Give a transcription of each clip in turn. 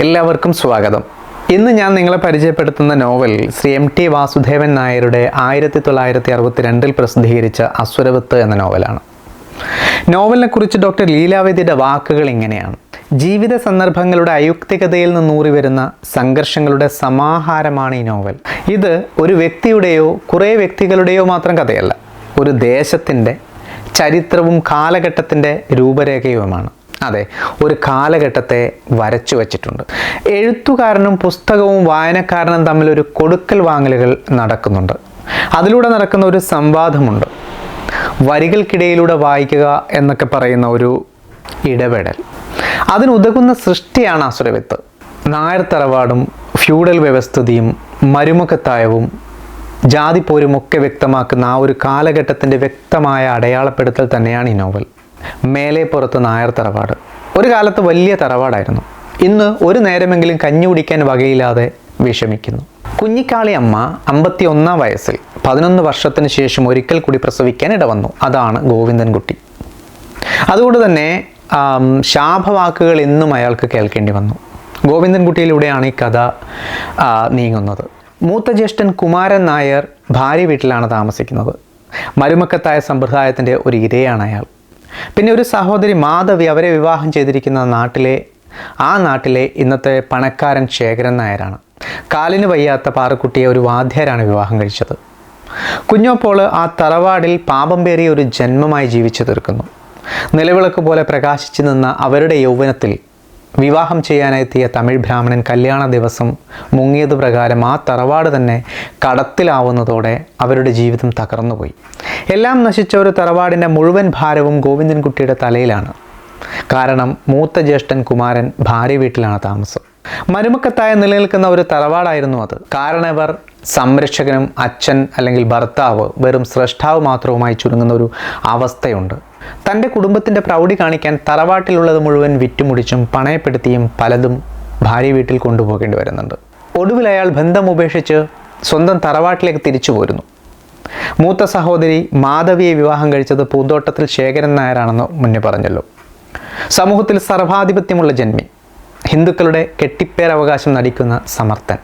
എല്ലാവർക്കും സ്വാഗതം. ഇന്ന് ഞാൻ നിങ്ങളെ പരിചയപ്പെടുത്തുന്ന novel Shri M T Vasudevan നായരുടെ ആയിരത്തി തൊള്ളായിരത്തി അറുപത്തിരണ്ടിൽ പ്രസിദ്ധീകരിച്ച അസുരവത്ത് എന്ന നോവലാണ്. നോവലിനെ കുറിച്ച് ഡോക്ടർ ലീലാവതിയുടെ വാക്കുകൾ ഇങ്ങനെയാണ്. ജീവിത സന്ദർഭങ്ങളുടെ അയുക്തികതയിൽ നിന്നൂറി വരുന്ന സംഘർഷങ്ങളുടെ സമാഹാരമാണ് ഈ നോവൽ. ഇത് ഒരു വ്യക്തിയുടെയോ കുറേ വ്യക്തികളുടെയോ മാത്രം കഥയല്ല ഒരു ദേശത്തിന്റെ ചരിത്രവും കാലഘട്ടത്തിന്റെ രൂപരേഖയുമാണ്. അതെ ഒരു കാലഘട്ടത്തെ വരച്ചു വച്ചിട്ടുണ്ട്. എഴുത്തുകാരനും പുസ്തകവും വായനക്കാരനും തമ്മിൽ ഒരു കൊടുക്കൽ വാങ്ങലുകൾ നടക്കുന്നുണ്ട്. അതിലൂടെ നടക്കുന്ന ഒരു സംവാദമുണ്ട്. വരികൾക്കിടയിലൂടെ വായിക്കുക എന്നൊക്കെ പറയുന്ന ഒരു ഇടപെടൽ. അതിനുതകുന്ന സൃഷ്ടിയാണ് അസുരവിത്ത്. നായർ തറവാടും ഫ്യൂഡൽ വ്യവസ്ഥിതിയും മരുമുഖത്തായവും ജാതിപ്പോരും ഒക്കെ വ്യക്തമാക്കുന്ന ആ ഒരു കാലഘട്ടത്തിന്റെ വ്യക്തമായ അടയാളപ്പെടുത്തൽ തന്നെയാണ് ഈ നോവൽ. മേലെ പുറത്ത് നായർ തറവാട്. ഒരു കാലത്ത് വലിയ തറവാടായിരുന്നു. ഇന്ന് ഒരു നേരമെങ്കിലും കഞ്ഞി കുടിക്കാൻ വകയില്ലാതെ വിഷമിക്കുന്നു. കുഞ്ഞിക്കാളി അമ്മ അമ്പത്തി ഒന്നാം വയസ്സിൽ പതിനൊന്ന് വർഷത്തിന് ശേഷം ഒരിക്കൽ കൂടി പ്രസവിക്കാൻ ഇടവന്നു. അതാണ് ഗോവിന്ദൻകുട്ടി അതുകൊണ്ട് തന്നെ ശാപവാക്കുകൾ എന്നും അയാൾക്ക് കേൾക്കേണ്ടി വന്നു. ഗോവിന്ദൻകുട്ടിയിലൂടെയാണ് ഈ കഥ നീങ്ങുന്നത്. മൂത്ത ജ്യേഷ്ഠൻ കുമാരൻ നായർ ഭാര്യ വീട്ടിലാണ് താമസിക്കുന്നത്. മരുമക്കത്തായ സമ്പ്രദായത്തിന്റെ ഒരു ഇരയാണ് അയാൾ. പിന്നെ ഒരു സഹോദരി മാധവി അവരെ വിവാഹം ചെയ്തിരിക്കുന്ന നാട്ടിലെ ആ നാട്ടിലെ ഇന്നത്തെ പണക്കാരൻ ശേഖരൻ നായരാണ്. കാലിന് വയ്യാത്ത പാറക്കുട്ടിയെ ഒരു വാദ്യരാണ് വിവാഹം കഴിച്ചത്. കുഞ്ഞോപ്പോൾ ആ തറവാടിൽ പാപം പേറിയ ഒരു ജന്മമായി ജീവിച്ചു തീർക്കുന്നു. നിലവിളക്ക് പോലെ പ്രകാശിച്ചു നിന്ന അവരുടെ യൗവനത്തിൽ വിവാഹം ചെയ്യാനെത്തിയ തമിഴ് ബ്രാഹ്മണൻ കല്യാണ ദിവസം മുങ്ങിയത് പ്രകാരം ആ തറവാട് തന്നെ കടത്തിലാവുന്നതോടെ അവരുടെ ജീവിതം തകർന്നുപോയി. എല്ലാം നശിച്ച ഒരു തറവാടിന്റെ മുഴുവൻ ഭാരവും ഗോവിന്ദൻകുട്ടിയുടെ തലയിലാണ്. കാരണം മൂത്ത ജ്യേഷ്ഠൻ കുമാരൻ ഭാര്യ വീട്ടിലാണ് താമസം. മരുമക്കത്തായ നിലനിൽക്കുന്ന ഒരു തറവാടായിരുന്നു അത്. കാരണവർ സംരക്ഷകനും അച്ഛൻ അല്ലെങ്കിൽ ഭർത്താവ് വെറും സ്രഷ്ടാവ് മാത്രവുമായി ചുരുങ്ങുന്ന ഒരു അവസ്ഥയുണ്ട്. തന്റെ കുടുംബത്തിന്റെ പ്രൗഢി കാണിക്കാൻ തറവാട്ടിലുള്ളത് മുഴുവൻ വിറ്റുമുടിച്ചും പണയപ്പെടുത്തിയും പലതും ഭാര്യ വീട്ടിൽ കൊണ്ടുപോകേണ്ടി വരുന്നുണ്ട്. ഒടുവിൽ അയാൾ ബന്ധം ഉപേക്ഷിച്ച് സ്വന്തം തറവാട്ടിലേക്ക് തിരിച്ചു പോരുന്നു. മൂത്ത സഹോദരി മാധവിയെ വിവാഹം കഴിച്ചത് പൂന്തോട്ടത്തിൽ ശേഖരൻ നായരാണെന്ന് മുന്നേ പറഞ്ഞല്ലോ. സമൂഹത്തിൽ സർവാധിപത്യമുള്ള ജന്മി. ഹിന്ദുക്കളുടെ കെട്ടിപ്പേരവകാശം നടിക്കുന്ന സമർത്ഥൻ.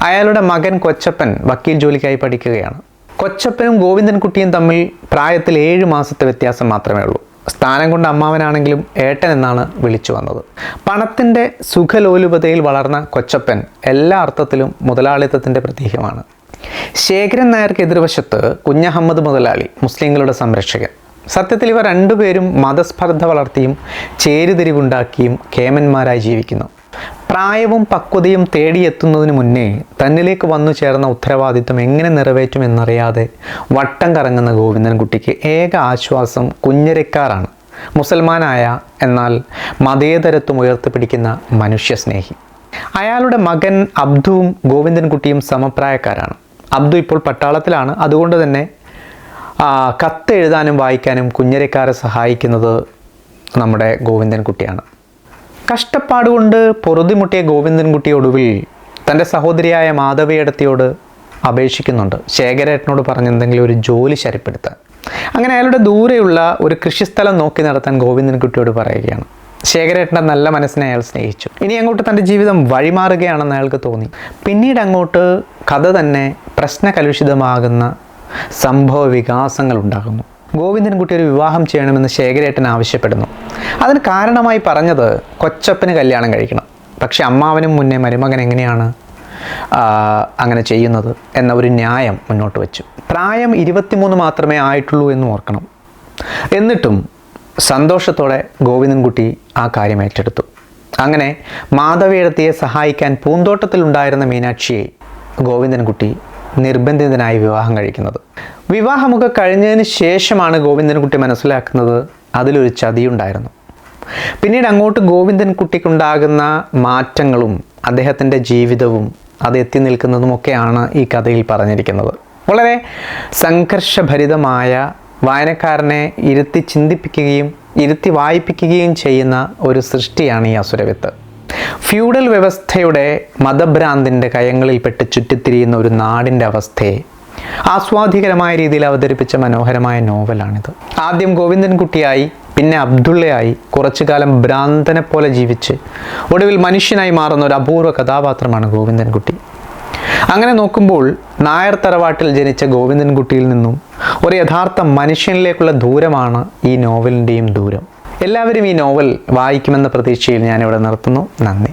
അയാളുടെ മകൻ കൊച്ചപ്പൻ വക്കീൽ ജോലിക്കായി പഠിക്കുകയാണ്. കൊച്ചപ്പനും ഗോവിന്ദൻകുട്ടിയും തമ്മിൽ പ്രായത്തിൽ ഏഴ് മാസത്തെ വ്യത്യാസം മാത്രമേ ഉള്ളൂ. സ്ഥാനം കൊണ്ട് അമ്മാവനാണെങ്കിലും ഏട്ടൻ എന്നാണ് വിളിച്ചു വന്നത്. പണത്തിന്റെ സുഖലോലുപതയിൽ വളർന്ന കൊച്ചപ്പൻ എല്ലാ അർത്ഥത്തിലും മുതലാളിത്തത്തിന്റെ പ്രതീകമാണ്. ശേഖരൻ നായർക്ക് എതിർവശത്ത് കുഞ്ഞഹമ്മദ് മുതലാളി മുസ്ലിങ്ങളുടെ സംരക്ഷകൻ. സത്യത്തിൽ ഇവർ രണ്ടുപേരും മതസ്പർദ്ധ വളർത്തിയും ചേരുതിരിവുണ്ടാക്കിയും കേമന്മാരായി ജീവിക്കുന്നു. പ്രായവും പക്വതയും തേടിയെത്തുന്നതിന് മുന്നേ തന്നിലേക്ക് വന്നു ചേർന്ന ഉത്തരവാദിത്വം എങ്ങനെ നിറവേറ്റുമെന്നറിയാതെ വട്ടം കറങ്ങുന്ന ഗോവിന്ദൻകുട്ടിക്ക് ഏക ആശ്വാസം കുഞ്ഞരക്കാറാണ്. മുസൽമാനായ എന്നാൽ മതേതരത്വം ഉയർത്തിപ്പിടിക്കുന്ന മനുഷ്യസ്നേഹി. അയാളുടെ മകൻ അബ്ദുവും ഗോവിന്ദൻകുട്ടിയും സമപ്രായക്കാരാണ്. അബ്ദു ഇപ്പോൾ പട്ടാളത്തിലാണ്. അതുകൊണ്ട് തന്നെ ആ, കത്ത് എഴുതാനും വായിക്കാനും കുഞ്ഞരക്കാരെ സഹായിക്കുന്നത് നമ്മുടെ ഗോവിന്ദൻകുട്ടിയാണ് കഷ്ടപ്പാട് കൊണ്ട് പൊറുതിമുട്ടിയ ഗോവിന്ദൻകുട്ടി ഒടുവിൽ തന്റെ സഹോദരിയായ മാധവിയടത്തിയോട് അപേക്ഷിക്കുന്നുണ്ട്. ശേഖരേട്ടനോട് പറഞ്ഞ് എന്തെങ്കിലും ഒരു ജോലി ശരിപ്പെടുത്താൻ. അങ്ങനെ അയാളുടെ ദൂരെയുള്ള ഒരു കൃഷിസ്ഥലം നോക്കി നടത്താൻ ഗോവിന്ദൻകുട്ടിയോട് പറയുകയാണ്. ശേഖരേട്ടന്റെ നല്ല മനസ്സിനെ അയാൾ സ്നേഹിച്ചു. ഇനി അങ്ങോട്ട് തന്റെ ജീവിതം വഴിമാറുകയാണെന്ന് അയാൾക്ക് തോന്നി. പിന്നീട് അങ്ങോട്ട് കഥ തന്നെ പ്രശ്നകലുഷിതമാകുന്ന സംഭവ വികാസങ്ങൾ ഉണ്ടാകുന്നു. ഗോവിന്ദൻകുട്ടി ഒരു വിവാഹം ചെയ്യണമെന്ന് ശേഖരേട്ടൻ ആവശ്യപ്പെടുന്നു. അതിന് കാരണമായി പറഞ്ഞത് കൊച്ചപ്പന് കല്യാണം കഴിക്കണം. പക്ഷെ അമ്മാവനും മുന്നേ മരുമകൻ എങ്ങനെയാണ് അങ്ങനെ ചെയ്യുന്നത് എന്ന ഒരു ന്യായം മുന്നോട്ട് വെച്ചു. പ്രായം ഇരുപത്തിമൂന്ന് മാത്രമേ ആയിട്ടുള്ളൂ എന്ന് ഓർക്കണം. എന്നിട്ടും സന്തോഷത്തോടെ ഗോവിന്ദൻകുട്ടി ആ കാര്യം ഏറ്റെടുത്തു. അങ്ങനെ മാധവിയെടുത്തിയെ സഹായിക്കാൻ പൂന്തോട്ടത്തിലുണ്ടായിരുന്ന മീനാക്ഷിയെ ഗോവിന്ദൻകുട്ടി നിർബന്ധിതനായി വിവാഹം കഴിക്കുന്നത്. വിവാഹമൊക്കെ കഴിഞ്ഞതിന് ശേഷമാണ് ഗോവിന്ദൻകുട്ടി മനസ്സിലാക്കുന്നത് അതിലൊരു ചതിയുണ്ടായിരുന്നു. പിന്നീട് അങ്ങോട്ട് ഗോവിന്ദൻകുട്ടിക്കുണ്ടാകുന്ന മാറ്റങ്ങളും അദ്ദേഹത്തിന്റെ ജീവിതവും അത് എത്തി നിൽക്കുന്നതുമൊക്കെയാണ് ഈ കഥയിൽ പറഞ്ഞിരിക്കുന്നത്. വളരെ സംഘർഷഭരിതമായ വായനക്കാരനെ ഇരുത്തി ചിന്തിപ്പിക്കുകയും ഇരുത്തി വായിപ്പിക്കുകയും ചെയ്യുന്ന ഒരു സൃഷ്ടിയാണ് ഈ അസുരവിത്ത്. ഫ്യൂഡൽ വ്യവസ്ഥയുടെ മതഭ്രാന്തിന്റെ കയങ്ങളിൽപ്പെട്ട് ചുറ്റിത്തിരിയുന്ന ഒരു നാടിന്റെ അവസ്ഥയെ ആസ്വാദികരമായ രീതിയിൽ അവതരിപ്പിച്ച മനോഹരമായ നോവലാണിത്. ആദ്യം ഗോവിന്ദൻകുട്ടിയായി പിന്നെ അബ്ദുള്ളയായി കുറച്ചു കാലം ഭ്രാന്തനെ പോലെ ജീവിച്ച് ഒടുവിൽ മനുഷ്യനായി മാറുന്ന ഒരു അപൂർവ കഥാപാത്രമാണ് ഗോവിന്ദൻകുട്ടി. അങ്ങനെ നോക്കുമ്പോൾ നായർ തറവാട്ടിൽ ജനിച്ച ഗോവിന്ദൻകുട്ടിയിൽ നിന്നും ഒരു യഥാർത്ഥ മനുഷ്യനിലേക്കുള്ള ദൂരമാണ് ഈ നോവലിന്റെയും ദൂരം. എല്ലാവരും ഈ നോവൽ വായിക്കുമെന്ന പ്രതീക്ഷയിൽ ഞാനിവിടെ നിർത്തുന്നു. നന്ദി.